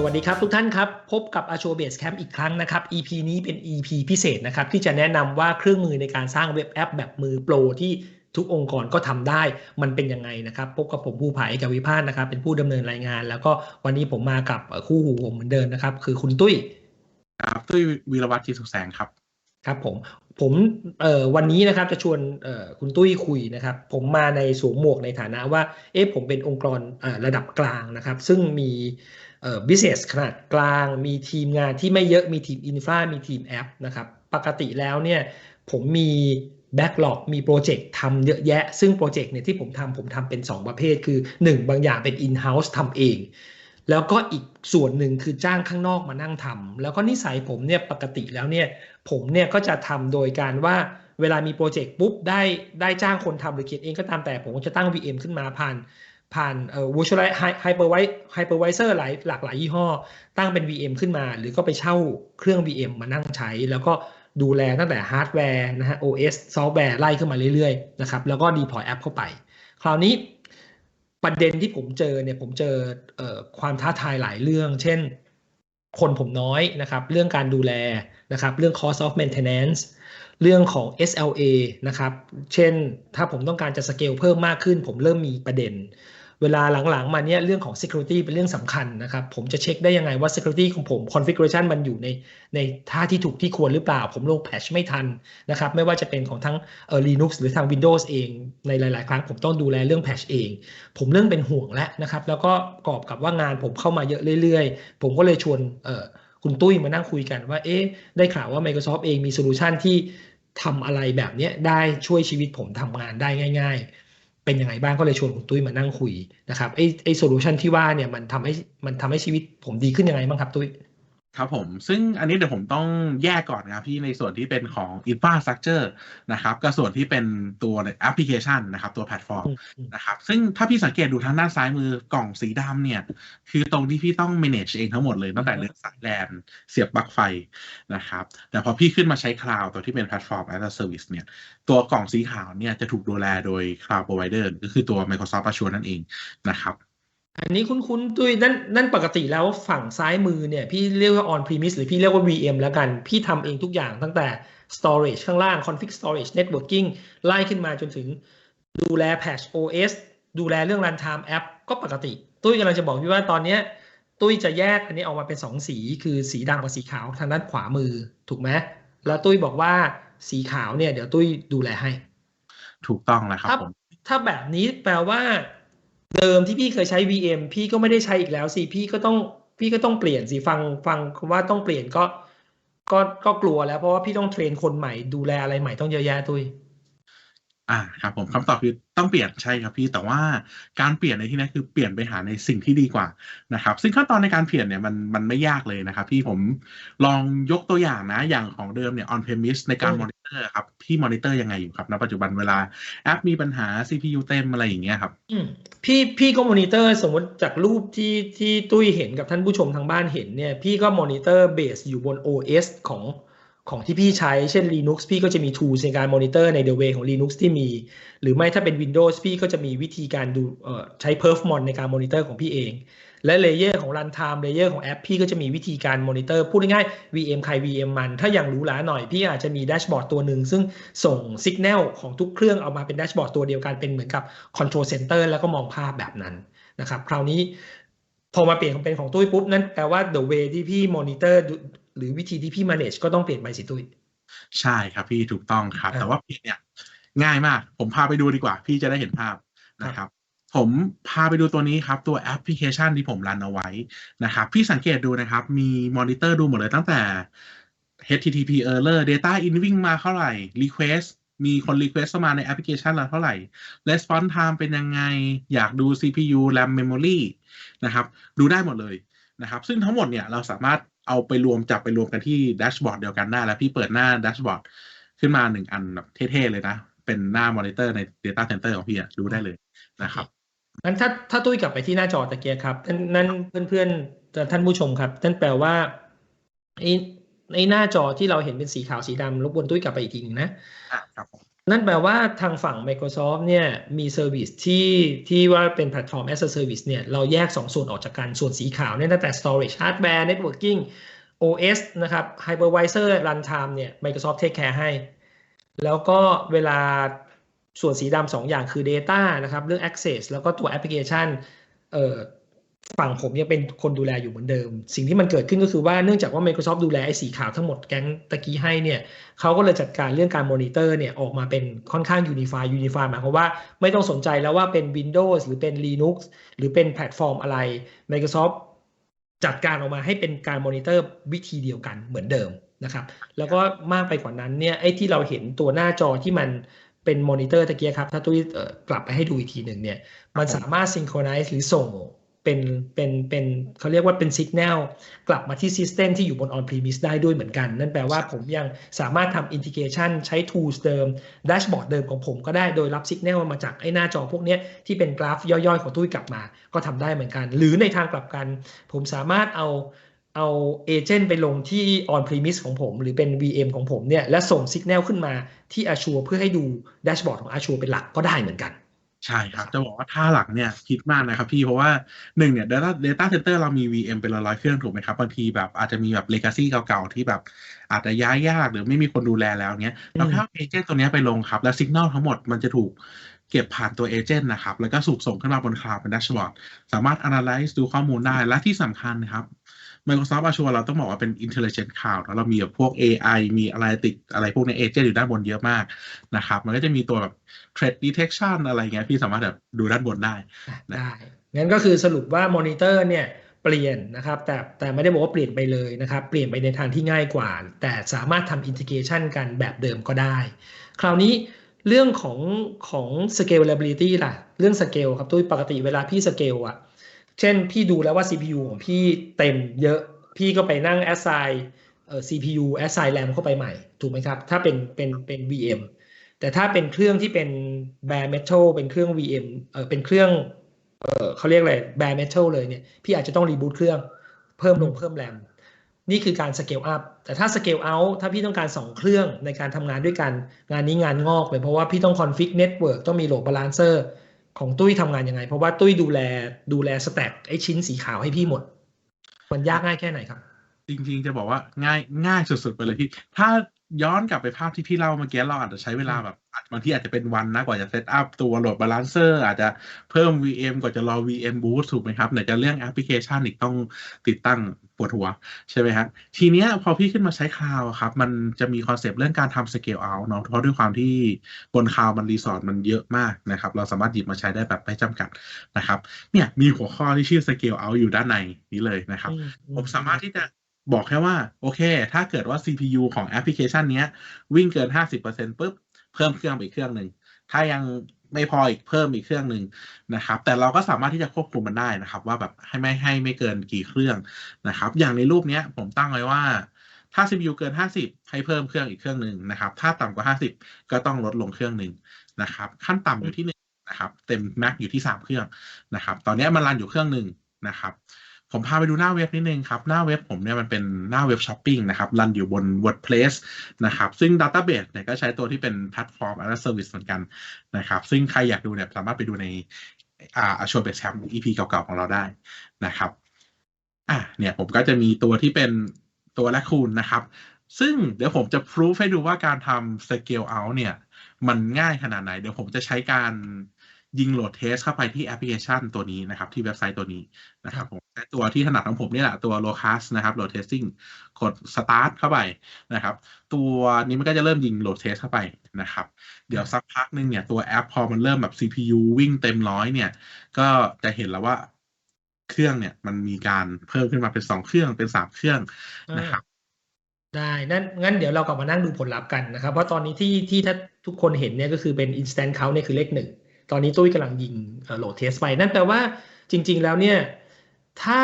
สวัสดีครับทุกท่านครับ พบกับ a อ o Base Camp อีกครั้งนะครับ EP นี้เป็น EP พิเศษนะครับ ที่จะแนะนำว่าเครื่องมือในการสร้างเว็บแอปแบบมือโปรที่ทุกองค์กรก็ทำได้มันเป็นยังไงนะครับ พบกับผมผู้ผายกับวิพานนะครับ เป็นผู้ดำเนินรายงาน แล้วก็วันนี้ผมมากับคู่หูผมเหมือนเดิมนะครับ คือคุณตุ้ยครับตุ้ยวีรวัตรที่สุขแสงครับครับผมผมเอ่อวันนี้นะครับจะชวนเอ่อคุณตุ้ยคุยนะครับ ผมมาในสวมหมวกในฐานะว่า เอ๊ะผมเป็นองค์กรอ่าระดับกลางนะครับ ซึ่งมี เอ่อ business ขนาดกลาง มีทีมงานที่ไม่เยอะมีทีมอินฟรามีทีมแอปนะครับปกติแล้วเนี่ยผมมีแบ็กหลอกมีโปรเจกต์ทำเยอะแยะ ซึ่งโปรเจกต์เนี่ยที่ผมทำผมทำเป็น 2 ประเภท คือ 1 บางอย่างเป็น in-house ทำเอง แล้วก็อีกส่วนหนึ่งคือจ้างข้างนอกมานั่งทำแล้วก็นิสัยผมเนี่ยปกติแล้วเนี่ยผมเนี่ยก็จะทำโดยการว่าเวลามีโปรเจกต์ปุ๊บได้ได้จ้างคนทำหรือเขียนเองก็ตามแต่ผมก็จะตั้ง VM ขึ้นมาผ่าน ผ่านเอ่อ virtual hypervisor hypervisor หลายหลากหลายยี่ห้อ ตั้งเป็น VM ขึ้นมา หรือก็ไปเช่าเครื่อง VM มานั่งใช้ แล้วก็ดูแลตั้งแต่ฮาร์ดแวร์นะฮะ OS ซอฟต์แวร์ไล่ขึ้นมาเรื่อยๆนะครับแล้วก็ deploy แอปเข้าไป คราวนี้ประเด็นที่ผมเจอเนี่ยผมเจอเอ่อความท้าทายหลายเรื่อง เช่น คนผมน้อยนะครับ เรื่องการดูแลนะครับ เรื่อง cost of maintenance เรื่องของ SLA นะครับ เช่น ถ้าผมต้องการจะสเกลเพิ่มมากขึ้น ผมเริ่มมีประเด็น เวลาหลังๆมาเนี่ยเรื่องของ security เป็นเรื่องสำคัญนะครับ ผมจะเช็คได้ยังไงว่า security ของผม configuration มันอยู่ในในท่าที่ถูกที่ควรหรือเปล่า ผมลง patch ไม่ทันนะครับ ไม่ว่าจะเป็นของทั้งเออ Linux หรือทาง Windows เองในหลาย ๆ ครั้งผมต้องดูแลเรื่อง patch เอง ผมเริ่มเป็นห่วงแล้วนะครับ แล้วก็ประกอบกับว่างานผมเข้ามาเยอะเรื่อย ๆ ผมก็เลยชวนเออคุณตุ้ยมานั่งคุยกันว่า เอ๊ะ ได้ข่าวว่า Microsoft เองมีโซลูชันที่ทำอะไรแบบเนี้ยได้ช่วยชีวิตผมทำงานได้ง่าย ๆ เป็นยังไงบ้างก็เลยชวนคุณตุ้ยมานั่งคุยนะครับไอ้ไอ้โซลูชันที่ว่าเนี่ยมันทำให้มันทำให้ชีวิตผมดีขึ้นยังไงบ้างครับตุ้ย ครับผมซึ่งอันนี้เดี๋ยวผมต้องแยกก่อนนะครับพี่ในส่วนที่เป็นของ infrastructure นะครับกับส่วนที่เป็นตัวแอปพลิเคชันนะครับ ตัวแพลตฟอร์มอืมอืมนะครับซึ่งถ้าพี่สังเกตดูทางด้านซ้ายมือกล่องสีดำเนี่ย คือตรงที่พี่ต้อง manage เองทั้งหมดเลยตั้งแต่เรื่องสายแลนเสียบปลั๊กไฟนะครับ แต่พอพี่ขึ้นมาใช้คลาวด์ตัวที่เป็นแพลตฟอร์ม as a service เนี่ย ตัวกล่องสีขาวเนี่ยจะถูกดูแลโดย cloud provider ก็คือตัว Microsoft Azure นั่นเองนะครับ อันนี้คุ้นๆตุ้ยนั่นนั่นปกติแล้วฝั่งซ้ายมือเนี่ย พี่เรียกว่า on premise หรือพี่เรียกว่า VM แล้วกัน พี่ทำเองทุกอย่างตั้งแต่ storage ข้างล่าง config storage networking ไล่ขึ้นมาจนถึงดูแล patch OS ดูแลเรื่อง runtime app ก็ปกติ ตุ้ยกำลังจะบอกพี่ว่าตอนเนี้ยตุ้ยจะแยกอันนี้ออกมาเป็นสองสีคือสีดำกับสีขาวทางด้านขวามือถูกไหมแล้วตุ้ยบอกว่าสีขาวเนี่ยเดี๋ยวตุ้ยดูแลให้ ถูกต้องแล้วครับถ้าผมถ้าแบบนี้แปลว่า เดิมที่พี่เคยใช้ VM พี่ก็ไม่ได้ใช้อีกแล้วสิพี่ก็ต้องพี่ก็ต้องเปลี่ยนสิฟังฟังว่าต้องเปลี่ยนก็ ก็ก็กลัวแล้วเพราะว่าพี่ต้องเทรนคนใหม่ดูแลอะไรใหม่ต้องเยอะแยะตุ้ยอ่าครับผมคำตอบคือต้องเปลี่ยนใช่ครับพี่แต่ว่าการเปลี่ยนในที่นี้คือเปลี่ยนไปหาในสิ่งที่ดีกว่านะครับ ซึ่งขั้นตอนในการเปลี่ยนเนี่ยมันมันไม่ยากเลยนะครับพี่ผมลองยกตัวอย่างนะอย่างของเดิมเนี่ย on premise ในการอืมมอนิ เตอร์ครับ พี่มอนิเตอร์ยังไงอยู่ครับณปัจจุบันเวลาแอปมีปัญหา CPU เต็มอะไรอย่างเงี้ยครับพี่พี่ก็มอนิเตอร์สมมติจากรูปที่ที่ตุ้ยเห็นกับท่านผู้ชมทางบ้านเห็นเนี่ย พี่ก็มอนิเตอร์เบสอยู่บน OS ของของที่พี่ใช้เช่น Linux พี่ก็จะมี tools ในการมอนิเตอร์ใน the way ของ Linux ที่มี หรือไม่ถ้าเป็น Windows พี่ก็จะมีวิธีการดูใช้ perfmon ในการมอนิเตอร์ของพี่เอง และเลเยอร์ของ runtime เลเยอร์ของแอปพี่ก็จะมีวิธีการมอนิเตอร์พูดง่ายๆ VM ใคร VM มัน ถ้าอย่างหรูหราหน่อย พี่อาจจะมีแดชบอร์ดตัวหนึ่ง ซึ่งส่งสัญญาณของทุกเครื่องเอามาเป็นแดชบอร์ดตัวเดียวกันเป็นเหมือนกับ control center แล้วก็มองภาพแบบนั้นนะครับคราวนี้พอมาเปลี่ยนเป็นของตุ้ยปุ๊บ นั่นแปลว่า the way ที่พี่มอนิเตอร์หรือวิธีที่พี่ manage ก็ต้องเปลี่ยนไปสิตุ้ยใช่ครับพี่ถูกต้องครับอ่าแต่ว่าเปลี่ยนเนี่ยง่ายมาก ผมพาไปดูดีกว่า พี่จะได้เห็นภาพนะครับ ผมพาไปดูตัวนี้ครับตัวแอปพลิเคชันที่ผมรันเอาไว้นะครับ พี่สังเกตดูนะครับ มีมอนิเตอร์ดูหมดเลยตั้งแต่ HTTP error data in วิ่งมาเท่าไหร่ request มีคน request เข้ามาในแอปพลิเคชันเราเท่าไหร่ response time เป็นยังไง อยากดู CPU RAM memory นะครับ ดูได้หมดเลยนะครับ ซึ่งทั้งหมดเนี่ยเราสามารถเอาไปรวมจับไปรวมกันที่แดชบอร์ดเดียวกันได้แล้วพี่เปิดหน้าแดชบอร์ดขึ้นมาหนึ่งอันแบบเท่ ๆ เลยนะ เป็นหน้ามอนิเตอร์ใน Data Center ของพี่อะดูได้เลยนะครับ งั้นถ้าถ้าตุ้ยกลับไปที่หน้าจอตะเกียครับนั่นนั่นเพื่อนๆท่านผู้ชมครับนั่นแปลว่าไอ้ไอ้หน้าจอที่เราเห็นเป็นสีขาวสีดำรบกวนตุ้ยกลับไปอีกทีหนึงนะอะครับผมนั่นแปลว่าทางฝั่ง Microsoft เนี่ยมีเซอร์วิสที่ที่ว่าเป็นแพลตฟอร์ม as a service เนี่ยเราแยก 2 ส่วนออกจากกันส่วนสีขาวเนี่ยตั้งแต่ storage hardware networking OS นะครับ hypervisor runtime เนี่ย Microsoft take care ให้ แล้วก็เวลา ส่วนสีดำสองอย่างคือ Data นะครับ เรื่อง Access แล้วก็ตัว Application เอ่อฝั่งผมยังเป็นคนดูแลอยู่เหมือนเดิม สิ่งที่มันเกิดขึ้นก็คือว่าเนื่องจากว่า Microsoft ดูแลไอ้สีขาวทั้งหมดแก๊งตะกี้ให้เนี่ยเขาก็เลยจัดการเรื่องการมอนิเตอร์เนี่ยออกมาเป็นค่อนข้าง Unify Unify หมายความว่าไม่ต้องสนใจแล้วว่าเป็น Windows หรือเป็น Linux หรือเป็นแพลตฟอร์มอะไร Microsoft จัดการออกมาให้เป็นการมอนิเตอร์วิธีเดียวกันเหมือนเดิมนะครับแล้วก็มากไปกว่านั้นเนี่ยไอ้ที่เราเห็นตัวหน้าจอที่มัน เป็นมอนิเตอร์ตะเกียครับถ้าตุ้ยเอ่อกลับไปให้ดูอีกทีหนึ่งเนี่ยมันสามารถซิงโครไนซ์หรือส่งเป็นเป็นเป็นเขาเรียกว่าเป็นสัญญาณกลับมาที่ซิสเต็มที่อยู่บน on premise ได้ด้วยเหมือนกัน นั่นแปลว่าผมยังสามารถทำ integration ใช้ tools เดิม dashboard เดิมของผมก็ได้โดยรับสัญญาณมาจากไอ้หน้าจอพวกเนี้ยที่เป็นกราฟย่อยๆ ของตุ้ยกลับมา ก็ทำได้เหมือนกัน หรือในทางกลับกัน ผมสามารถเอา เอาเอเจนต์ไปลงที่ on premise ของผม หรือเป็น VM ของผมเนี่ยและส่งสัญญาณขึ้นมาที่ Azure เพื่อให้ดูแดชบอร์ดของ Azure เป็นหลักก็ได้เหมือนกัน ใช่ครับ จะบอกว่าท่าหลังเนี่ยคิดมากนะครับพี่ เพราะว่าหนึ่งเนี่ย data data center เรามี VM เป็นร้อยๆเครื่องถูกไหมครับบางทีแบบอาจจะมีแบบ legacy เก่าๆ ที่แบบอาจจะย้ายยากหรือไม่มีคนดูแลแล้วเนี้ยเราแค่เอาเอเจนต์ตัวเนี้ยไปลงครับ แล้ว signal ทั้งหมดมันจะถูกเก็บผ่านตัวเอเจนต์นะครับ แล้วก็สูบส่งขึ้นมาบนคลาวด์เป็น dashboard สามารถ analyze ดูข้อมูลได้ และที่สำคัญนะครับ Microsoft Azure เราต้องบอกว่าเป็น intelligent cloud แล้วเรามีแบบพวก AI มี analytic อะไรพวกในเอเจนต์อยู่ด้านบนเยอะมากนะครับ มันก็จะมีตัวแบบ threat detection อะไรเงี้ยพี่สามารถแบบดูด้านบนได้ได้งั้นก็คือสรุปว่ามอนิเตอร์เนี่ยเปลี่ยนนะครับแต่แต่ไม่ได้บอกว่าเปลี่ยนไปเลยนะครับ เปลี่ยนไปในทางที่ง่ายกว่า แต่สามารถทำอินทิเกชันกันแบบเดิมก็ได้ คราวนี้เรื่องของของ scalability ล่ะ เรื่อง scale ครับตุ้ยปกติเวลาพี่ scale อะ เช่นพี่ดูแล้วว่า CPU ของพี่เต็มเยอะ พี่ก็ไปนั่ง assign เอ่อ CPU assign RAM เข้าไปใหม่ ถูกไหมครับ ถ้าเป็นเป็นเป็น VM แต่ถ้าเป็นเครื่องที่เป็น bare metal เป็นเครื่อง VM เอ่อเป็นเครื่องเออเขาเรียกอะไร bare metal เลยเนี่ย พี่อาจจะต้องรีบูตเครื่องเพิ่มลงเพิ่มแรมนี่คือการ scale up แต่ถ้า scale out ถ้าพี่ต้องการ 2 เครื่องในการทำงานด้วยกัน งานนี้งานงอกเลยเพราะว่าพี่ต้อง config network ต้องมี load balancer ของตุ้ยทำงานยังไง เพราะว่าตุ้ยดูแลดูแล stack ไอชิ้นสีขาวให้พี่หมด มันยากง่ายแค่ไหนครับ จริงๆจะบอกว่าง่ายง่ายสุดๆไปเลยพี่ ถ้าย้อนกลับไปภาพที่พี่เล่าเมื่อกี้เราอาจจะใช้เวลาแบบบางที่อาจจะเป็นวันนะกว่าจะเซตอัพตัวโหลดบาลานเซอร์อาจจะเพิ่ม VM กว่าจะรอ VM boost ถูกไหมครับไหนจะเรื่องแอปพลิเคชันอีกต้องติดตั้ง ปวดหัวใช่ไหมครับทีเนี้ยพอพี่ขึ้นมาใช้คลาวครับ มันจะมีคอนเซปต์เรื่องการทำ scale out เนาะเพราะด้วยความที่บนคลาวมันรีสอร์ทมันเยอะมากนะครับ เราสามารถหยิบมาใช้ได้แบบไม่จำกัดนะครับเนี่ยมีหัวข้อที่ชื่อ scale out อยู่ด้านในนี้เลยนะครับ ผมสามารถที่จะบอกแค่ว่า โอเค ถ้าเกิดว่า CPU ของแอปพลิเคชันเนี้ยวิ่งเกิน 50%ปุ๊บ เพิ่มเครื่องไปอีกเครื่องหนึ่ง ถ้ายัง ไม่พออีกเพิ่มอีกเครื่องหนึ่งนะครับ แต่เราก็สามารถที่จะควบคุมมันได้นะครับ ว่าแบบให้ไม่ให้ไม่เกินกี่เครื่องนะครับ อย่างในรูปนี้ผมตั้งไว้ว่าถ้า CPU เกิน 50 ให้เพิ่มเครื่องอีกเครื่องหนึ่งนะครับ ถ้าต่ำกว่า 50 ก็ต้องลดลงเครื่องหนึ่งนะครับ ขั้นต่ำอยู่ที่หนึ่งนะครับ เต็มแม็กอยู่ที่สามเครื่องนะครับ ตอนนี้มันรันอยู่เครื่องหนึ่งนะครับ ผมพาไปดูหน้าเว็บนิดนึงครับ หน้าเว็บผมเนี่ยมันเป็นหน้าเว็บช้อปปิ้งนะครับ รันอยู่บน WordPress นะครับ ซึ่ง Database เนี่ยก็ใช้ตัวที่เป็นแพลตฟอร์ม as a Service เหมือนกันนะครับ ซึ่งใครอยากดูเนี่ยสามารถไปดูในอ่า Azure Base Camp EP เก่าๆของเราได้นะครับอะเนี่ยผมก็จะมีตัวที่เป็นตัวและคูนนะครับ ซึ่งเดี๋ยวผมจะพ o ูฟให้ดูว่าการทำ scale out เนี่ย มันง่ายขนาดไหน เดี๋ยวผมจะใช้การ ยิงโหลดเทสเข้าไปที่แอปพลิเคชันตัวนี้นะครับ ที่เว็บไซต์ตัวนี้นะครับผมใช้ตัวที่ถนัดของผมนี่แหละตัว locus นะครับ load testing กด start เข้าไปนะครับ ตัวนี้มันก็จะเริ่มยิงโหลดเทสเข้าไปนะครับ เดี๋ยวสักพักหนึงเนี่ยตัวแอปพอมันเริ่มแบบ CPU วิ่งเต็มร้อยเนี่ย ก็จะเห็นแล้วว่าเครื่องเนี่ยมันมีการเพิ่มขึ้นมาเป็นสองเครื่องเป็นสามเครื่องนะครับได้นั่นงั้นเดี๋ยวเรากลับมานั่งดูผลลัพธ์กันนะครับ เพราะตอนนี้ที่ที่ถ้าทุกคนเห็นเนี่ยก็คือเป็น instant count เนี่ยคือเลขหนึ่ง ตอนนี้ตุ้ยกำลังยิงโหลดเทสไป นั่นแปลว่าจริง ๆ แล้วเนี่ย ถ้า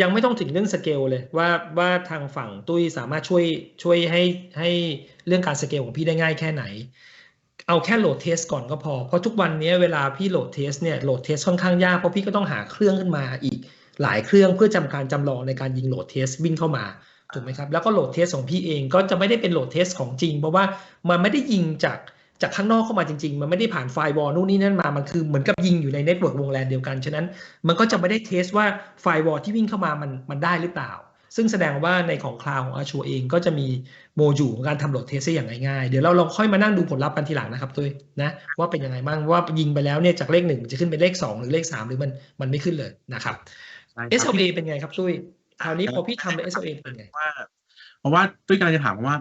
ยังไม่ต้องถึงเรื่องสเกลเลยว่าว่าทางฝั่งตุ้ยสามารถช่วยช่วยให้ให้เรื่องการสเกลของพี่ได้ง่ายแค่ไหน เอาแค่โหลดเทสก่อนก็พอ เพราะทุกวันนี้เวลาพี่โหลดเทสเนี่ยโหลดเทสค่อนข้างยาก เพราะพี่ก็ต้องหาเครื่องขึ้นมาอีกหลายเครื่องเพื่อจำการจำลองในการยิงโหลดเทสวิ่งเข้ามาถูกไหมครับแล้วก็โหลดเทสของพี่เองก็จะไม่ได้เป็นโหลดเทสของจริง เพราะว่ามันไม่ได้ยิงจาก จากข้างนอกเข้ามาจริง ๆ มันไม่ได้ผ่านไฟวอลนู่นนี่นั่นมา มันคือเหมือนกับยิงอยู่ในเน็ตเวิร์กวงแลนเดียวกัน ฉะนั้นมันก็จะไม่ได้เทสว่าไฟวอลที่วิ่งเข้ามามันมันได้หรือเปล่า ซึ่งแสดงว่าในของคลาวของอาชัวเองก็จะมีโมจูของการทำโหลดเทสได้อย่างง่ายๆ เดี๋ยวเราลองค่อยมานั่งดูผลลัพธ์กันทีหลังนะครับตุ้ยนะว่าเป็นยังไงบ้างว่ายิงไปแล้วเนี่ยจากเลขหนึ่งจะขึ้นเป็นเลขสองหรือเลขสามหรือมันมันไม่ขึ้นเลยนะครับใช่ครับ SLA เป็นไงครับตุ้ยคราวนี้พอพี่ทำใน SLA เป็นไงว่าเพราะว่าด้วยการจะถามว่า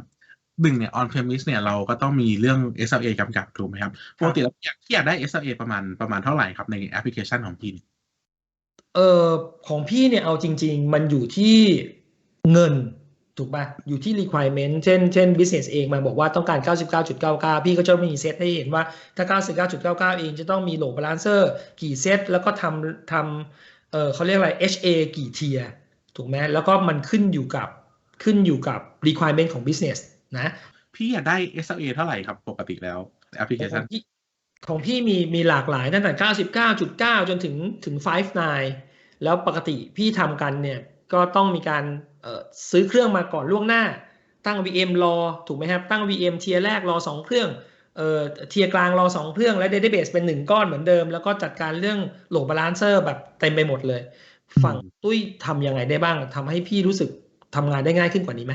หนึ่งเนี่ย on premise เนี่ยเราก็ต้องมีเรื่อง SLA กำกับถูกไหมครับปกติแล้วอยากที่อยากได้ SLA ประมาณประมาณเท่าไหร่ครับในแอปพลิเคชันของพี่เออของพี่เนี่ยเอาจริง ๆ มันอยู่ที่เงินถูกป่ะอยู่ที่ requirement เช่นเช่น business เองมันบอกว่าต้องการ 99.99 พี่ก็จะมีเซตให้เห็นว่าถ้า 99.99 เองจะต้องมีโหลดบาลานเซอร์กี่เซตแล้วก็ทำทำเออเขาเรียกอะไร HA กี่เทียถูกไหมแล้วก็มันขึ้นอยู่กับขึ้นอยู่กับ requirement ของ business นะ พี่อยากได้ SLA เท่าไหร่ครับปกติแล้วแอปพลิเคขชัอนงพี่ของพี่มีมีหลากหลายตั้งแต่ 99.9 จนถึงถึง 59 แล้วปกติพี่ทำกันเนี่ยก็ต้องมีการเอ่อซื้อเครื่องมาก่อนล่วงหน้า ตั้ง VM รอถูกไหมครับ ตั้ง VM เทียร์แรกรอ 2 เครื่องเอ่อเทียร์กลางรอ 2 เครื่องและ Database เป็น 1 ก้อนเหมือนเดิม แล้วก็จัดการเรื่องโหลดบาลานเซอร์แบบเต็มไปหมดเลย ฝั่งตุ้ยทำยังไงได้บ้างทำให้พี่รู้สึกทำงานได้ง่ายขึ้นกว่านี้ไหม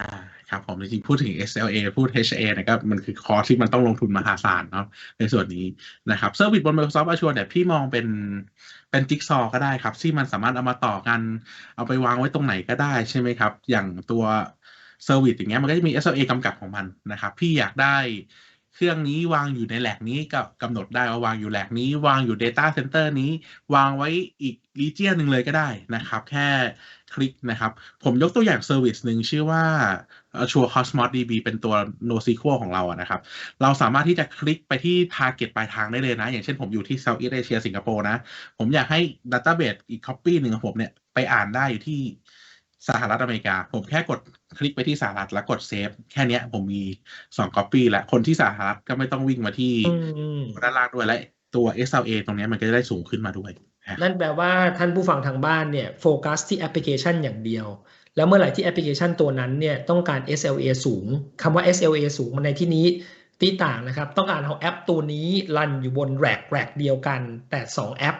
อ่า ครับผมจริงๆพูดถึง SLA พูด HA นะครับมันคือคอร์สที่มันต้องลงทุนมหาศาลเนาะในส่วนนี้นะครับเซอร์วิสบน Microsoft Azure เนี่ยพี่มองเป็นเป็นจิ๊กซอว์ก็ได้ครับ ที่มันสามารถเอามาต่อกัน เอาไปวางไว้ตรงไหนก็ได้ใช่ไหมครับ อย่างตัวเซอร์วิสอย่างเงี้ยมันก็จะมี SLA กำกับของมันนะครับ พี่อยากได้ เครื่องนี้วางอยู่ในแหลกนี้กับกำหนดได้ว่าวางอยู่แหลกนี้ วางอยู่ Data Center นี้ วางไว้อีก region หนึ่งเลยก็ได้นะครับ แค่คลิกนะครับ ผมยกตัวอย่างเซอร์วิสหนึ่งชื่อว่า Azure Cosmos DB เป็นตัว NoSQL ของเราอะนะครับ เราสามารถที่จะคลิกไปที่ target ปลายทางได้เลยนะ อย่างเช่นผมอยู่ที่ Southeast Asia สิงคโปร์นะ ผมอยากให้ database อีก copy หนึ่งของผมเนี่ย ไปอ่านได้อยู่ที่ สหรัฐอเมริกา ผมแค่กดคลิกไปที่สหรัฐแล้วกดเซฟแค่เนี้ยผมมีสอง copy แล้วคนที่สหรัฐก็ไม่ต้องวิ่งมาที่อืมด้านล่างด้วยและตัว SLA ตรงเนี้ยมันก็จะได้สูงขึ้นมาด้วย นั่นแปลว่าท่านผู้ฟังทางบ้านเนี่ยโฟกัสที่แอปพลิเคชันอย่างเดียว แล้วเมื่อไหร่ที่แอปพลิเคชันตัวนั้นเนี่ยต้องการ SLA สูงคำว่า SLA สูงมันในที่นี้ตีต่างนะครับ ต้องการเอาแอปตัวนี้รันอยู่บนแร็กแร็กเดียวกัน แต่ 2 แอป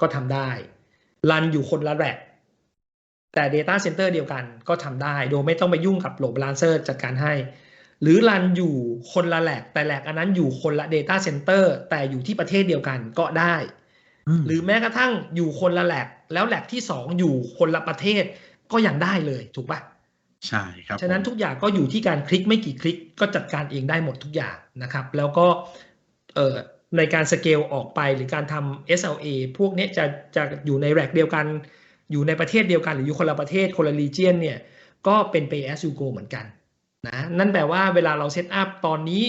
ก็ทำได้ รันอยู่คนละแร็ก แต่ Data Center เดียวกันก็ทำได้ โดยไม่ต้องไปยุ่งกับโหลดบาลานเซอร์จัดการให้ หรือรันอยู่คนละแหลกแต่แหลกอันนั้นอยู่คนละ Data Center แต่อยู่ที่ประเทศเดียวกันก็ได้ หรือแม้กระทั่งอยู่คนละแลกแล้วแลกที่สองอยู่คนละประเทศก็ยังได้เลยถูกปะใช่ครับ ฉะนั้นผมทุกอย่างก็อยู่ที่การคลิกไม่กี่คลิกก็จัดการเองได้หมดทุกอย่างนะครับ แล้วก็เอ่อในการสเกลออกไปหรือการทำ SLA พวกเนี้ยจะจะอยู่ในแร็กเดียวกัน อยู่ในประเทศเดียวกันหรืออยู่คนละประเทศคนละ region เนี่ยก็เป็น pay as you go เหมือนกันนะนั่นแปลว่าเวลาเราเซตอัพตอนนี้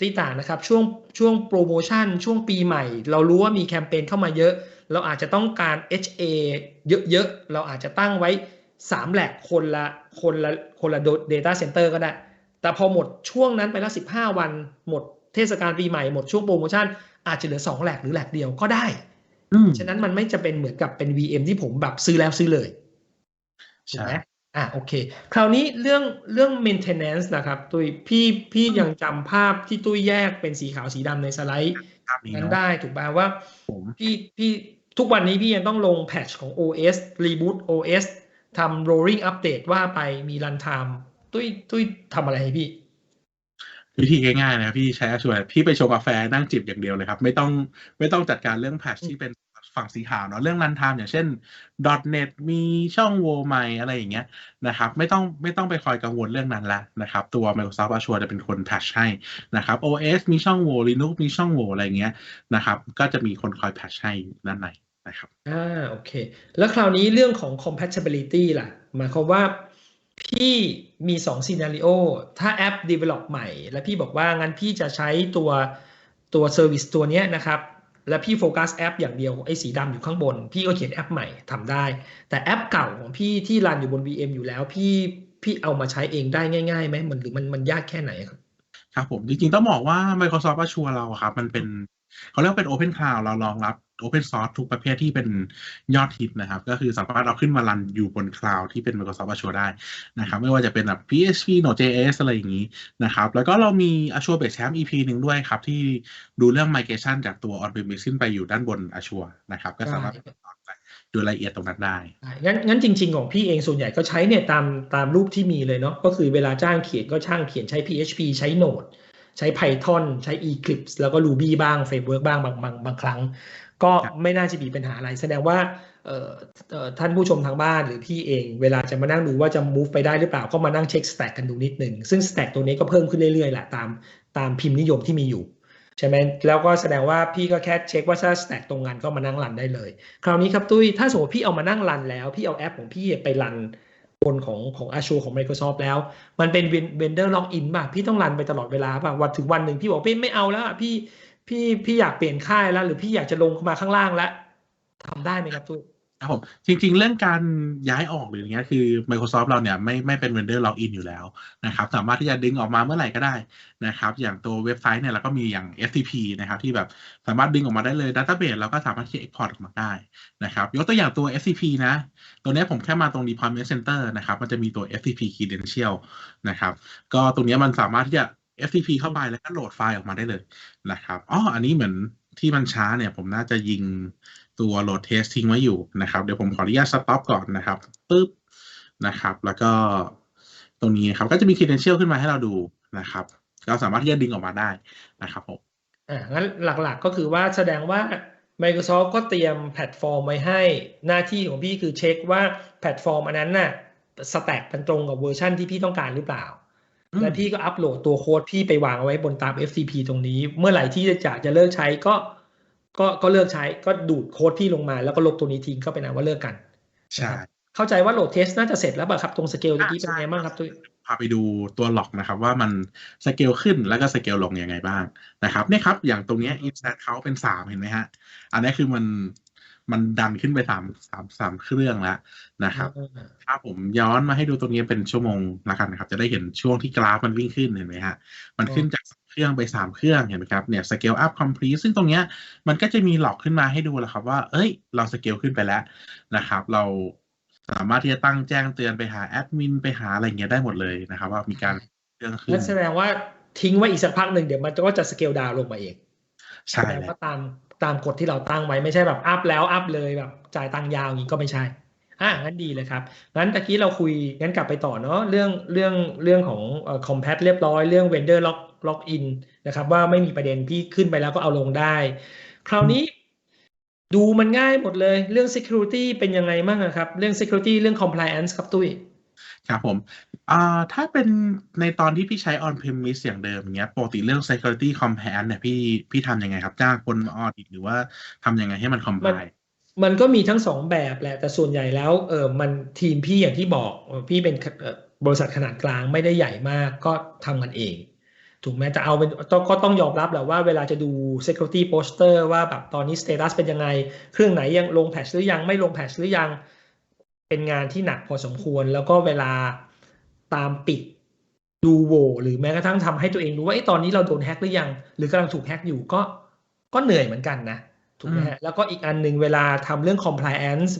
ตีต่างนะครับช่วงช่วงโปรโมชั่นช่วงปีใหม่ เรารู้ว่ามีแคมเปญเข้ามาเยอะ เราอาจจะต้องการ HA เยอะๆ เราอาจจะตั้งไว้ 3 แหลกคนละคนละคนละ Data Center ก็ได้ แต่พอหมดช่วงนั้นไปแล้ว 15 วันหมดเทศกาลปีใหม่หมดช่วงโปรโมชั่นอาจจะเหลือ 2 แหลกหรือแหลกเดียวก็ได้ ฉะนั้นมันไม่จะเป็นเหมือนกับเป็น VM ที่ผมแบบซื้อแล้วซื้อเลยถูกใช่ไหมอะโอเค คราวนี้เรื่องเรื่อง maintenance นะครับตุ้ยพี่พี่ยังจำภาพที่ตุ้ยแยกเป็นสีขาวสีดำในสไลด์ภาพนี้นั้นเนาะได้ถูกป่ะว่าผมพี่พี่ทุกวันนี้พี่ยังต้องลงแพทชของ OS reboot OS ทำ rolling update ว่าไปมี runtime ตุ้ยตุ้ยทำอะไรให้พี่ วิธีง่ายๆนะพี่ใช้ช่วยพี่ไปชงกาแฟนั่งจิบอย่างเดียวเลยครับ ไม่ต้องไม่ต้องจัดการเรื่องแพทชที่เป็นฝั่งสีขาวเนาะเรื่องรันไทม์อย่างเช่น .NET มีช่องโหว่ใหม่อะไรอย่างเงี้ยนะครับไม่ต้องไม่ต้องไปคอยกังวลเรื่องนั้นละนะครับ ตัว Microsoft Azure จะเป็นคนแพทชให้นะครับ OS มีช่องโหว่ Linux มีช่องโหว่อะไรอย่างเงี้ยนะครับ ก็จะมีคนคอยแพทชให้ด้านในนะครับอ่าโอเค แล้วคราวนี้เรื่องของ compatibility ล่ะหมายความว่า พี่มีสองซีนารีโอถ้าแอป develop ใหม่ แล้วพี่บอกว่างั้นพี่จะใช้ตัวตัว service ตัวนี้นะครับ แล้วพี่โฟกัสแอปอย่างเดียวไอ้สีดำอยู่ข้างบน พี่ก็เขียนแอปใหม่ทำได้ แต่แอปเก่าของพี่ที่รันอยู่บน VM อยู่แล้ว พี่พี่เอามาใช้เองได้ง่ายๆไหมมันหรือมันมันยากแค่ไหนครับครับผมจริงๆต้องบอกว่า Microsoft Azure เราครับ มันเป็น เขาเรียกว่าเป็น Open Cloud เรารองรับ Open Source ทุกประเภทที่เป็นยอดฮิตนะครับ ก็คือสามารถเอาขึ้นมารันอยู่บนคลาวด์ที่เป็น Microsoft Azure ได้นะครับ ไม่ว่าจะเป็นแบบ PHP Node.js อะไรอย่างนี้นะครับ แล้วก็เรามี Azure Base Camp EP หนึ่งด้วยครับ ที่ดูเรื่อง migration จากตัว on-premise ขึ้นไปอยู่ด้านบน Azure นะครับ ก็สามารถดูรายละเอียดตรงนั้นได้ งั้นงั้นจริง ๆ ของพี่เองส่วนใหญ่ก็ใช้เนี่ยตามตามรูปที่มีเลยเนาะ ก็คือเวลาจ้างเขียนก็ช่างเขียนใช้ PHP ใช้ Node ใช้ Python ใช้ Eclipse แล้วก็ Ruby บ้าง Framework บ้างบางบางบางครั้ง ก็ครับไม่น่าจะมีปัญหาอะไร แสดงว่าเอ่อเอ่อท่านผู้ชมทางบ้านหรือพี่เอง เวลาจะมานั่งดูว่าจะ move ไปได้หรือเปล่าก็มานั่งเช็ค stack กันดูนิดหนึ่ง ซึ่ง stack ตัวนี้ก็เพิ่มขึ้นเรื่อยๆแหละตามตามพิมพ์นิยมที่มีอยู่ใช่ไหมแล้วก็แสดงว่าพี่ก็แค่เช็คว่าถ้า stack ตรงกันก็มานั่งรันได้เลย คราวนี้ครับตุ้ยถ้าสมมติพี่เอามานั่งรันแล้ว พี่เอาแอปของพี่ไปรัน บนของของ Azure ของ Microsoft แล้ว มันเป็น vendor login ป่ะ พี่ต้องรันไปตลอดเวลาป่ะ วันถึงวันหนึ่งพี่บอกพี่ไม่เอาแล้วพี่พี่พี่อยากเปลี่ยนค่ายแล้ว หรือพี่อยากจะลงมาข้างล่างแล้วทำได้ไหมครับตุ้ย ครับผมจริง ๆ เรื่องการย้ายออกหรืออย่างเงี้ยคือ Microsoft เราเนี่ยไม่ไม่เป็น vendor login อยู่แล้วนะครับ สามารถที่จะดึงออกมาเมื่อไหร่ก็ได้นะครับ อย่างตัวเว็บไซต์เนี่ยเราก็มีอย่าง FTP นะครับ ที่แบบสามารถดึงออกมาได้เลย Database เราก็สามารถที่จะ export ออกมาได้นะครับ ยกตัวอย่างตัว FTP นะ ตัวนี้ผมแค่มาตรง deployment center นะครับ มันจะมีตัว FTP credential นะครับ ก็ตรงนี้มันสามารถที่จะ FTP เข้าไปแล้วก็โหลดไฟล์ออกมาได้เลยนะครับอ๋ออันนี้เหมือนที่มันช้าเนี่ยผมน่าจะยิง ตัวโหลดเทสทิ้งไว้อยู่นะครับ เดี๋ยวผมขออนุญาตสต็อปก่อนนะครับปึ๊บนะครับ แล้วก็ตรงนี้ครับก็จะมี credential ขึ้นมาให้เราดูนะครับก็สามารถที่จะดึงออกมาได้นะครับผมอ่างั้นหลักๆก็คือว่าแสดงว่า Microsoft ก็เตรียมแพลตฟอร์มไว้ให้หน้าที่ของพี่คือเช็คว่าแพลตฟอร์มอันนั้นน่ะสแต็กมันตรงกับเวอร์ชันที่พี่ต้องการหรือเปล่าอืมและพี่ก็อัปโหลดตัวโค้ดพี่ไปวางเอาไว้บนตาม FTP ตรงนี้ เมื่อไหร่ที่จะจะจะเลิกใช้ก็ ก็ก็เลิกใช้ก็ดูดโค้ดพี่ลงมาแล้วก็ลบตัวนี้ทิ้งก็เป็นอันว่าเลิกกัน ใช่ เข้าใจว่าโหลดเทสน่าจะเสร็จแล้วป่ะครับตรงสเกลตะกี้เป็นอ่าใช่ไงบ้างครับตุ้ยพาไปดูตัวหลอกนะครับว่ามันสเกลขึ้นแล้วก็สเกลลงยังไงบ้างนะครับเนี่ยครับ อย่างตรงเนี้ย insert เขาเป็นสามเห็นไหมฮะ อันนี้คือมันมันดันขึ้นไปสามสามสามเครื่องแล้วนะครับ ถ้าผมย้อนมาให้ดูตรงนี้เป็นชั่วโมงละกันนะครับ จะได้เห็นช่วงที่กราฟมันวิ่งขึ้นเห็นไหมฮะ มันขึ้นจากสอง เครื่องไปสามเครื่องเห็นไหมครับเนี่ย scale up complete ซึ่งตรงเนี้ยมันก็จะมีหลอกขึ้นมาให้ดูแล้วครับว่า เอ้ย เราสเกลขึ้นไปแล้วนะครับ เราสามารถที่จะตั้งแจ้งเตือนไปหาแอดมินไปหาอะไรเงี้ยได้หมดเลยนะครับ ว่ามีการเครื่องขึ้นั่นนแสดงว่าทิ้งไว้อีกสักพักหนึ่งเดี๋ยวมันก็จะสเกลดาวลงมาเองใช่แสดงแล้วว่าตามตามกฎที่เราตั้งไว้ไม่ใช่แบบอัพแล้วอัพเลยแบบจ่ายตังค์ยาวอย่างนี้ก็ไม่ใช่อะงั้นดีเลยครับ งั้นตะกี้เราคุยงั้นกลับไปต่อเนาะเรื่องเรื่องเรื่องของเอ่อ compat เรียบร้อยเรื่อง vendor lock lock in นะครับ ว่าไม่มีประเด็นพี่ขึ้นไปแล้วก็เอาลงได้ คราวนี้ดูมันง่ายหมดเลยเรื่อง security เป็นยังไงบ้างอะครับ เรื่อง security เรื่อง compliance ครับตุ้ยครับผมอ่าถ้าเป็นในตอนที่พี่ใช้ on premise อย่างเดิมเงี้ยปกติเรื่อง security compliance เนี่ยพี่พี่ทำยังไงครับ จ้างคนมาออดิตหรือว่าทำยังไงให้มัน comply มันก็มีทั้งสองแบบแหละ แต่ส่วนใหญ่แล้วเออมันทีมพี่อย่างที่บอกเอ่อพี่เป็นเอ่อบริษัทขนาดกลางไม่ได้ใหญ่มากก็ทำกันเอง ถูกไหมแต่เอาเป็นต้องก็ต้องยอมรับแหละว่าเวลาจะดู security poster ว่าแบบตอนนี้ status เป็นยังไง เครื่องไหนยังลงแพทชหรือยังไม่ลงแพทชหรือยัง เป็นงานที่หนักพอสมควร แล้วก็เวลาตามปิดดูโหวหรือแม้กระทั่งทำให้ตัวเองรู้ว่าไอ้ยตอนนี้เราโดนแฮ็กหรือยัง หรือกำลังถูกแฮ็กอยู่ก็ก็เหนื่อยเหมือนกันนะถูกไหมฮะแล้วก็อีกอันหนึ่งเวลาทำเรื่อง compliance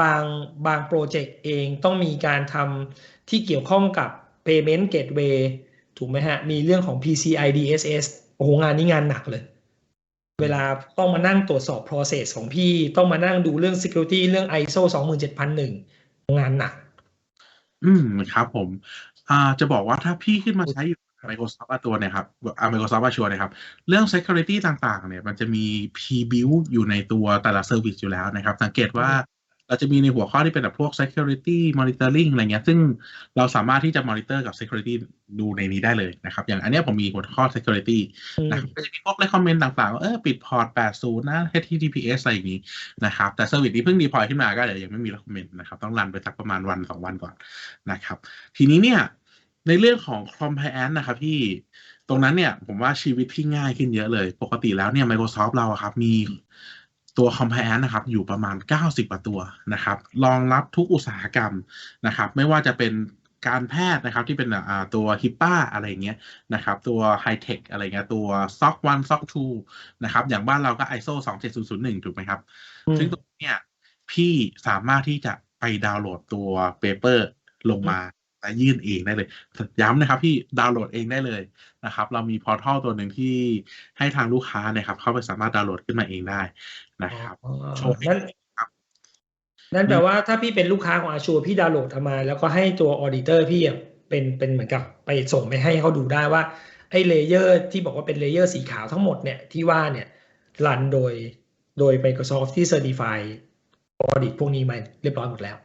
บางบางโปรเจกต์เองต้องมีการทำที่เกี่ยวข้องกับ payment gateway ถูกไหมฮะ มีเรื่องของ PCI DSS โอ้โหงานนี้งานหนักเลย เวลาต้องมานั่งตรวจสอบ process ของพี่ต้องมานั่งดูเรื่อง security เรื่อง ISO 27001 งานหนัก อืมครับผม อ่าจะบอกว่าถ้าพี่ขึ้นมาใช้อยู่ Microsoft ตัวเนี่ยครับ Microsoft Azure นี่ยครับ เรื่อง security ต่างๆ เนี่ย มันจะมี pre-built อยู่ในตัวแต่ละ service อยู่แล้วนะครับ สังเกตว่า เราจะมีในหัวข้อที่เป็นแบบพวก security monitoring อะไรเงี้ย ซึ่งเราสามารถที่จะ monitor กับ security ดูในนี้ได้เลยนะครับ อย่างอันเนี้ยผมมีหัวข้อ security นะครับก็จะมีพวก recommend ต่างๆว่าเออปิดพอร์ต 80 นะ HTTPS อะไรอย่างนี้นะครับ แต่ service นี้เพิ่ง deploy ขึ้นมาก็เดี๋ยวยังไม่มี recommend นะครับ ต้องรันไปสักประมาณวันสองวันก่อนนะครับ ทีนี้เนี่ยในเรื่องของ compliance นะครับพี่ตรงนั้นเนี่ยผมว่าชีวิตพี่ง่ายขึ้นเยอะเลย ปกติแล้วเนี่ย Microsoft เราอะครับมี ตัว compliance นะครับอยู่ประมาณ 90กว่าตัวนะครับรองรับทุกอุตสาหกรรมนะครับ ไม่ว่าจะเป็นการแพทย์นะครับที่เป็นอ่าตัวฮิปป้าอะไรอย่างเงี้ยนะครับตัวไฮเทคอะไรเงี้ยตัว SOC 1 SOC 2นะครับอย่างบ้านเราก็ ISO 27001 ถูกไหมครับอืมซึ่งตรงเนี้ยพี่สามารถที่จะไปดาวน์โหลดตัวเปเปอร์ลงมา และยื่นเองได้เลย ย้ำนะครับพี่ดาวน์โหลดเองได้เลยนะครับ เรามีพอร์ทัลตัวหนึ่งที่ให้ทางลูกค้าเนะครับ เข้าไปสามารถดาวน์โหลดขึ้นมาเองได้นะครับอ๋อโชว์ให้นั่นดูครับนั่นแปลว่าถ้าพี่เป็นลูกค้าของอาชัวพี่ดาวน์โหลดเอามา แล้วก็ให้ตัวออ d ดิเตอร์พี่อะเป็นเป็นเหมือนกับไปส่งไปให้เขาดูได้ว่าไอ้เลเยอร์ที่บอกว่าเป็นเลเยอร์สีขาวทั้งหมดเนี่ยที่ว่าเนี่ยรันโดยโดย Microsoft ที่ Certify Audit พวกนี้มาเรียบร้อยหมดแล้ว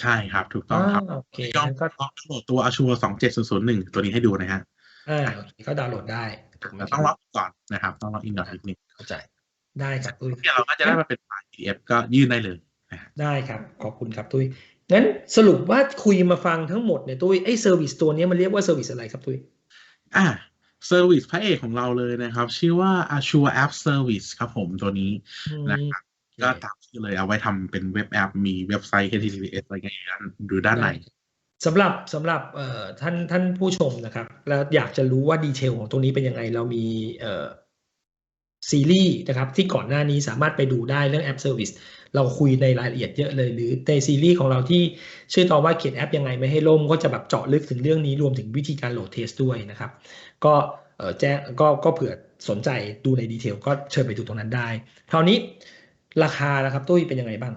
ใช่ครับ ถูกต้องครับาโอเคก็งั้นก็ลองดาวน์โหลดตัว Azure 27001 ตัวนี้ให้ดูนะฮะอ่าโอเคก็ดาวน์โหลดได้ถูกไหมแต่คต้รัอบงล็อกก่อนนะครับ ต้องล็อกอินก่อนนิดนึงเข้าใจได้ครับตุ้ยเนี่ยเราก็จะได้มาเป็นไฟล์ PDF ก็ยื่นได้เลยนะฮะได้ครับ ขอบคุณครับตุ้ยงั้นสรุปว่าคุยมาฟังทั้งหมดเนี่ยตุ้ยไอ้เซอร์วิสตัวเนี้ยมันเรียกว่าเซอร์วิสอะไรครับตุ้ยอ่าเซอร์วิสพระเอกของเราเลยนะครับ ชื่อว่า Azure App Service ครับผมตัวนี้นะครับ ก็ตามชื่อเลยเอาไว้ทำเป็นเว็บแอป มีเว็บไซต์ HTTPS อะไรเงี้ยดูด้านในสำหรับสำหรับเอ่อท่านท่านผู้ชมนะครับ แล้วอยากจะรู้ว่าดีเทลของตรงนี้เป็นยังไง เรามีเอ่อซีรีส์นะครับ ที่ก่อนหน้านี้สามารถไปดูได้เรื่องแอปเซอร์วิสเราคุยในรายละเอียดเยอะเลย หรือในซีรีส์ของเราที่ชื่อตอนว่าเขียนแอปยังไงไม่ให้ล่ม ก็จะแบบเจาะลึกถึงเรื่องนี้รวมถึงวิธีการโหลดเทสด้วยนะครับ ก็เอ่อแจ้งก็ก็เผื่อสนใจดูในดีเทลก็เชิญไปดูตรงนั้นได้คราวนี้ ราคานะครับตุ้ยเป็นยังไงบ้าง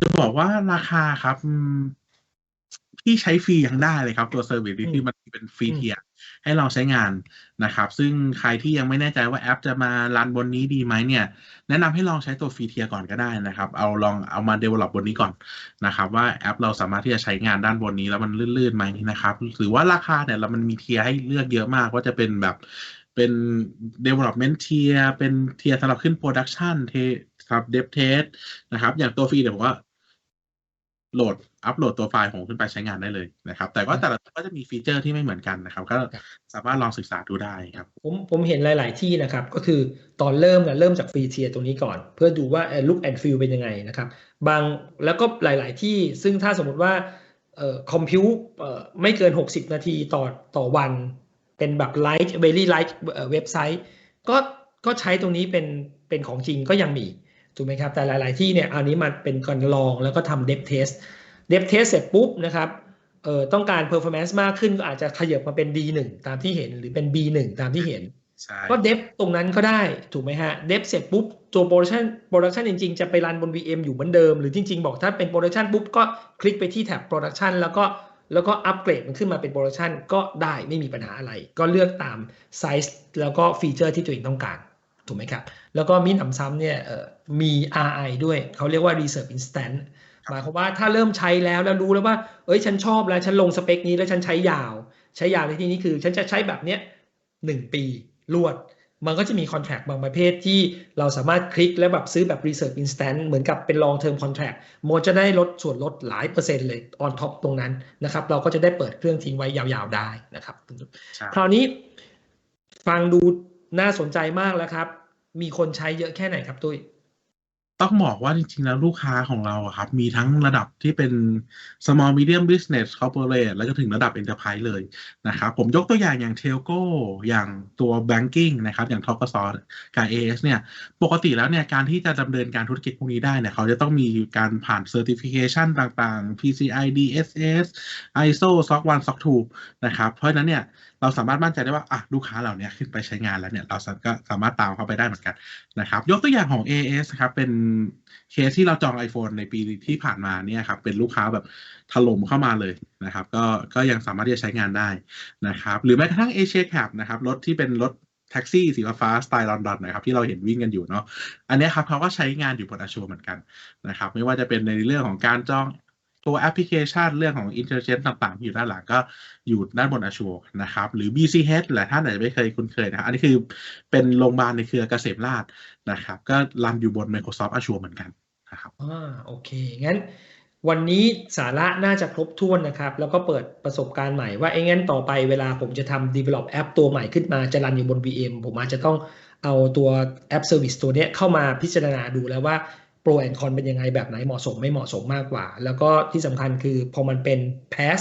จะบอกว่าราคาครับอืมพี่ใช้ฟรียังได้เลยครับ ตัวเซอร์วิสนี้คือมันเป็นฟรีอืมเทียร์ให้เราใช้งานนะครับ ซึ่งใครที่ยังไม่แน่ใจว่าแอปจะมารันบนนี้ดีไหมเนี่ย แนะนำให้ลองใช้ตัวฟรีเทียร์ก่อนก็ได้นะครับ เอาลองเอามา develop บนนี้ก่อนนะครับ ว่าแอปเราสามารถที่จะใช้งานด้านบนนี้แล้วมันลื่นๆไหมนะครับหรือว่าราคาเนี่ยเรามันมีเทียร์ให้เลือกเยอะมากว่าจะเป็นแบบเป็น development tier เป็นเทียร์สำหรับขึ้น production เท ครับ dev test นะครับ อย่างตัวฟรีเนี่ยผมว่าโหลดอัปโหลดตัวไฟล์ของขึ้นไปใช้งานได้เลยนะครับ แต่ว่าแต่ละตัวก็จะมีฟีเจอร์ที่ไม่เหมือนกันนะครับ ก็สามารถลองศึกษาดูได้ครับ ผมผมเห็นหลาย ๆ ที่นะครับ ก็คือตอนเริ่มเนี่ยเริ่มจากฟรีเทียร์ตรงนี้ก่อน เพื่อดูว่าลุคแอนด์ฟิลเป็นยังไงนะครับ บางแล้วก็หลาย ๆ ที่ซึ่งถ้าสมมติว่าเอ่อคอมพิวเอ่อไม่เกิน 60 นาทีต่อต่อวัน เป็นแบบไลท์เวลี่ไลท์เว็บไซต์ ก็ก็ใช้ตรงนี้เป็นเป็นของจริงก็ยังมี ถูกไหมครับแต่หลาย ๆ ที่เนี่ยอันนี้มันเป็นการลองแล้วก็ทำเดฟเทสเดฟเทสเสร็จปุ๊บนะครับเอ่อต้องการ performance มากขึ้นก็อาจจะขยับมาเป็น D1 ตามที่เห็นหรือเป็น B1 ตามที่เห็นใช่ก็เดฟตรงนั้นก็ได้ถูกไหมฮะเดฟเสร็จปุ๊บตัวโปรดักชันโปรดักชันจริง ๆ จะไปรันบน VM อยู่เหมือนเดิม หรือจริง ๆ บอกถ้าเป็นโปรดักชันปุ๊บก็คลิกไปที่แท็บโปรดักชันแล้วก็แล้วก็อัปเกรดมันขึ้นมาเป็นโปรดักชันก็ได้ไม่มีปัญหาอะไร ก็เลือกตามไซส์แล้วก็ฟีเจอร์ที่ตัวเองต้องการ ถูกไหมครับ แล้วก็มีหนำซ้ำเนี่ยเอ่อมี RI ด้วย เขาเรียกว่า Reserve Instant หมายความว่าถ้าเริ่มใช้แล้วแล้วรู้แล้วว่า เอ้ยฉันชอบแล้ว ฉันลงสเปคนี้แล้วฉันใช้ยาว ใช้ยาวในที่นี้คือ ฉันจะใช้แบบเนี้ยหนึ่งปีรวด มันก็จะมีคอนแท c t บางประเภทที่เราสามารถคลิกแล้วแบบซื้อแบบ Reserve Instant เหมือนกับเป็น long term contract โมจะได้ลดส่วนลดหลายเปอร์เซ็นต์เลย on top ตรงนั้นนะครับ เราก็จะได้เปิดเครื่องทิ้งไว้ยาวๆได้นะครับใช่คราวนี้ฟังดู น่าสนใจมากแล้วครับ มีคนใช้เยอะแค่ไหนครับตุ้ย ต้องบอกว่าจริง ๆ แล้วลูกค้าของเราอะครับ มีทั้งระดับที่เป็น small medium business corporate แล้วก็ถึงระดับ enterprise เลยนะครับ ผมยกตัวอย่างอย่าง telco อย่างตัว banking นะครับ อย่าง t k s กับ AS เนี่ย ปกติแล้วเนี่ย การที่จะดำเนินการธุรกิจพวกนี้ได้เนี่ย เขาจะต้องมีการผ่าน certification ต่างๆ PCI DSS ISO SOC 1 SOC 2นะครับ เพราะฉะนั้นเนี่ยเราสามารถมั่นใจได้ว่าอะลูกค้าเหล่านี้ขึ้นไปใช้งานแล้วเนี่ย เราก็สามารถตามเข้าไปได้เหมือนกันนะครับ ยกตัวอย่างของ AS ครับเป็นเคสที่เราจอง iPhone ในปีที่ผ่านมาเนี่ยครับ เป็นลูกค้าแบบถล่มเข้ามาเลยนะครับ ก็ก็ยังสามารถที่จะใช้งานได้นะครับ หรือแม้กระทั่ง Asia Cab นะครับ รถที่เป็นรถแท็กซี่สีฟ้าสไตล์ลอนดอนนะครับที่เราเห็นวิ่งกันอยู่เนาะอันนี้ครับเขาก็ใช้งานอยู่บนอาชัวเหมือนกันนะครับ ไม่ว่าจะเป็นในเรื่องของการจอง ตัวแอปพลิเคชันเรื่องของ intelligence ต่างๆ ที่อยู่ด้านหลังก็อยู่ด้านบน Azure นะครับ หรือ BCH หลายท่านอาจจะไม่เคยคุ้นเคยนะอันนี้คือเป็นโรงพยาบาลในเครือเกษมราษฎร์นะครับ ก็รันอยู่บน Microsoft Azure เหมือนกันนะครับอ่าโอเค งั้นวันนี้สาระน่าจะครบถ้วนนะครับ แล้วก็เปิดประสบการณ์ใหม่ว่าไอ้งั้นต่อไปเวลาผมจะทำ develop แอปตัวใหม่ขึ้นมาจะรันอยู่บน VM ผมอาจจะต้องเอาตัวแอป Service ตัวเนี้ยเข้ามาพิจารณาดูแล้วว่า Pro and Con เป็นยังไงแบบไหนเหมาะสมไม่เหมาะสมมากกว่า แล้วก็ที่สำคัญคือพอมันเป็น PaaS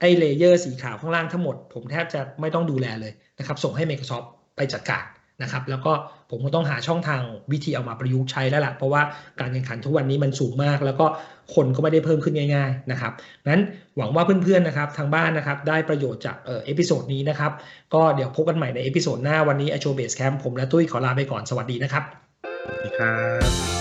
ไอเลเยอร์สีขาวข้างล่างทั้งหมด ผมแทบจะไม่ต้องดูแลเลยนะครับส่งให้ Microsoft ไปจัดการนะครับแล้วก็ผมก็ต้องหาช่องทางวิธีเอามาประยุกต์ใช้แล้วล่ะ เพราะว่าการแข่งขันทุกวันนี้มันสูงมาก แล้วก็คนก็ไม่ได้เพิ่มขึ้นง่าย ๆนะครับนั้นหวังว่าเพื่อนๆนะครับทางบ้านนะครับได้ประโยชน์จากเออเอพิโซดนี้นะครับก็เดี๋ยวพบกันใหม่ในเอพิโซดหน้าวันนี้ a c h o Base Camp ผมและตุ้ยขอลาไปก่อนสวัสดีนะครับสวัสดีครับ